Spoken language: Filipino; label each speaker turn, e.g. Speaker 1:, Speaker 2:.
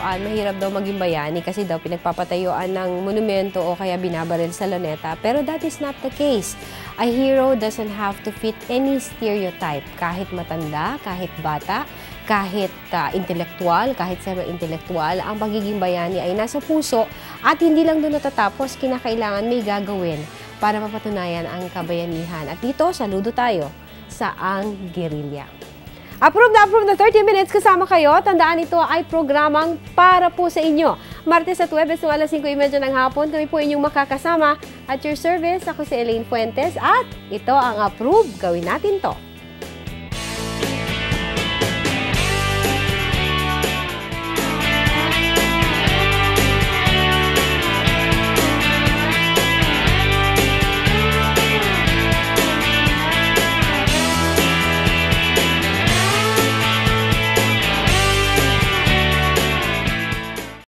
Speaker 1: pinagpapatayuan, mahirap daw maging bayani kasi daw pinagpapatayuan ng monumento o kaya binabaril sa luneta. Pero that is not the case. A hero doesn't have to fit any stereotype. Kahit matanda, kahit bata, kahit uh, intelektual, kahit semi-intelektual, ang pagiging bayani ay nasa puso at hindi lang doon natatapos, kinakailangan may gagawin para mapatunayan ang kabayanihan. At dito, saludo tayo sa ang gerilya. Approve na approve na 30 minutes kasama kayo. Tandaan ito ay programang para po sa inyo. Martes at Webes ng alas 5.30 ng hapon, kami po inyong makakasama. At your service, ako si Elaine Fuentes at ito ang approve. Gawin natin to.